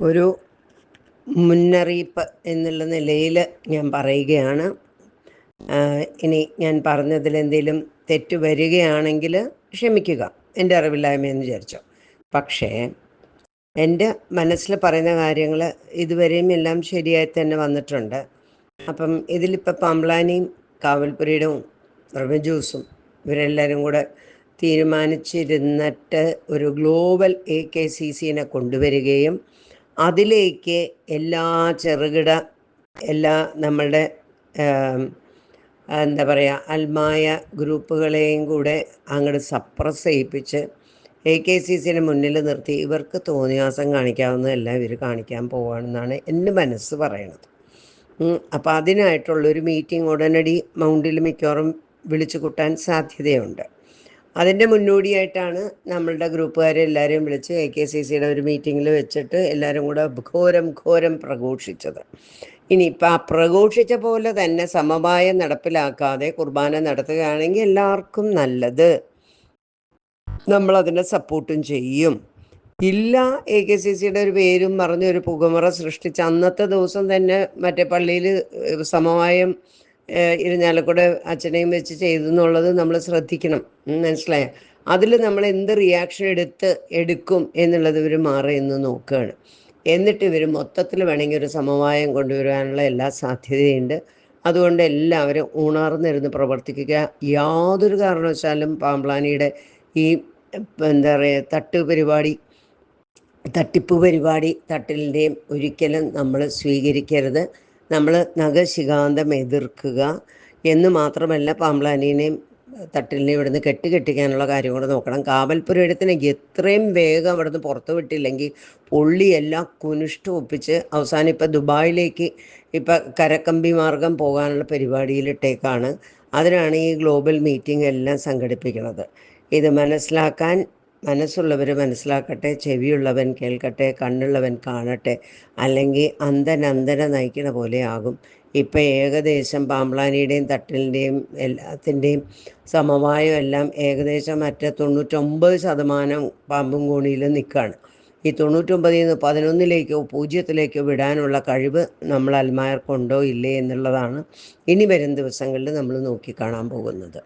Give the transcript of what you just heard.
ഒരു മുന്നറിയിപ്പ് എന്നുള്ള നിലയിൽ ഞാൻ പറയുകയാണ്. ഇനി ഞാൻ പറഞ്ഞതിൽ എന്തെങ്കിലും തെറ്റ് വരികയാണെങ്കിൽ ക്ഷമിക്കുക. എന്റെ അറിവില്ലായ്മയെന്ന് വിചാരിച്ചോ. പക്ഷേ എന്റെ മനസ്സിൽ പറയുന്ന കാര്യങ്ങൾ ഇതുവരെയും എല്ലാം ശരിയായി തന്നെ വന്നിട്ടുണ്ട്. അപ്പം ഇതിലിപ്പോൾ പാമ്പ്ലാനിയും കാവൽപുരയുടെ റവജൂസും ഇവരെല്ലാവരും കൂടെ തീരുമാനിച്ചിരുന്നിട്ട് ഒരു ഗ്ലോബൽ എ കെ സി സിനെ കൊണ്ടുവരികയും അതിലേക്ക് എല്ലാ ചെറുകിട എല്ലാ നമ്മളുടെ എന്താ പറയുക അൽമായ ഗ്രൂപ്പുകളെയും കൂടെ അങ്ങോട്ട് സപ്രസ് ചെയ്യിപ്പിച്ച് എ കെ സി സിനെ മുന്നിൽ നിർത്തി. ഇവർക്ക് തോന്നിയാസം കാണിക്കാവുന്നതെല്ലാം ഇവർ കാണിക്കാൻ പോവുകയാണെന്നാണ് എന്റെ മനസ്സ് പറയണത്. അപ്പോൾ അതിനായിട്ടുള്ളൊരു മീറ്റിംഗ് ഉടനടി മൗണ്ടിൽ മിക്കവാറും വിളിച്ചു കൂട്ടാൻ സാധ്യതയുണ്ട്. അതിന്റെ മുന്നോടിയായിട്ടാണ് നമ്മളുടെ ഗ്രൂപ്പുകാരെ എല്ലാവരെയും വിളിച്ച് എ കെ സി സിയുടെ ഒരു മീറ്റിങ്ങിൽ വെച്ചിട്ട് എല്ലാവരും കൂടെ ഘോരം ഘോരം പ്രഘോഷിച്ചത്. ഇനിയിപ്പോൾ ആ പ്രഘോഷിച്ച പോലെ തന്നെ സമവായം നടപ്പിലാക്കാതെ കുർബാന നടത്തുകയാണെങ്കിൽ എല്ലാവർക്കും നല്ലത്. നമ്മളതിനെ സപ്പോർട്ടും ചെയ്യും. ഇല്ല എ കെ സി സിയുടെ ഒരു പേരും പറഞ്ഞ് ഒരു പുകമറ സൃഷ്ടിച്ച് അന്നത്തെ ദിവസം തന്നെ മറ്റേ പള്ളിയിൽ സമവായം ഏഹ്, ഇരിഞ്ഞാലക്കുട അച്ഛനെയും വെച്ച് ചെയ്തു എന്നുള്ളത് നമ്മൾ ശ്രദ്ധിക്കണം. മനസ്സിലായോ? അതിൽ നമ്മൾ എന്ത് റിയാക്ഷൻ എടുത്ത് എടുക്കും എന്നുള്ളത് ഇവർ മാറി എന്ന് നോക്കുകയാണ്. എന്നിട്ട് ഇവർ മൊത്തത്തിൽ വേണമെങ്കിൽ ഒരു സമവായം കൊണ്ടുവരാനുള്ള എല്ലാ സാധ്യതയുണ്ട്. അതുകൊണ്ട് എല്ലാവരും ഉണർന്നിരുന്ന് പ്രവർത്തിക്കുക. യാതൊരു കാരണവശാലും പാമ്പ്ലാനിയുടെ ഈ എന്താ പറയുക തട്ട് പരിപാടി തട്ടിപ്പ് പരിപാടി തട്ടിലിന്റെയും ഒരിക്കലും നമ്മൾ സ്വീകരിക്കരുത്. നമ്മൾ നഖശികാന്തം എതിർക്കുക എന്ന് മാത്രമല്ല പാമ്പ്ലാനീനെയും തട്ടിലിനെ ഇവിടുന്ന് കെട്ടി കെട്ടിക്കാനുള്ള കാര്യം കൂടെ നോക്കണം. കാവൽപുരത്തിന് എത്രയും വേഗം അവിടുന്ന് പുറത്തു വിട്ടില്ലെങ്കിൽ പുള്ളി എല്ലാം കുനിഷ്ഠ ഒപ്പിച്ച് അവസാനം ഇപ്പം ദുബായിലേക്ക് ഇപ്പം കരക്കമ്പി മാർഗം പോകാനുള്ള പരിപാടിയിലിട്ടേക്കാണ്. അതിനാണ് ഈ ഗ്ലോബൽ മീറ്റിംഗ് എല്ലാം സംഘടിപ്പിക്കുന്നത്. ഇത് മനസ്സിലാക്കാൻ മനസ്സുള്ളവർ മനസ്സിലാക്കട്ടെ ചെവിയുള്ളവൻ കേൾക്കട്ടെ കണ്ണുള്ളവൻ കാണട്ടെ അല്ലെങ്കിൽ അന്തനന്തന നയിക്കണ പോലെ ആകും. ഇപ്പം ഏകദേശം പാമ്പ്ലാനിയുടെയും തട്ടിലിന്റെയും എല്ലാത്തിന്റെയും സമവായം എല്ലാം ഏകദേശം മറ്റേ തൊണ്ണൂറ്റൊമ്പത് ശതമാനം പാമ്പും കോണിയിൽ നിൽക്കുകയാണ് ഈ തൊണ്ണൂറ്റൊമ്പതിൽ നിന്ന് പതിനൊന്നിലേക്കോ പൂജ്യത്തിലേക്കോ വിടാനുള്ള കഴിവ് നമ്മൾ അൽമാർക്കുണ്ടോ ഇല്ലേ എന്നുള്ളതാണ് ഇനി വരും ദിവസങ്ങളിൽ നമ്മൾ നോക്കിക്കാണാൻ പോകുന്നത്.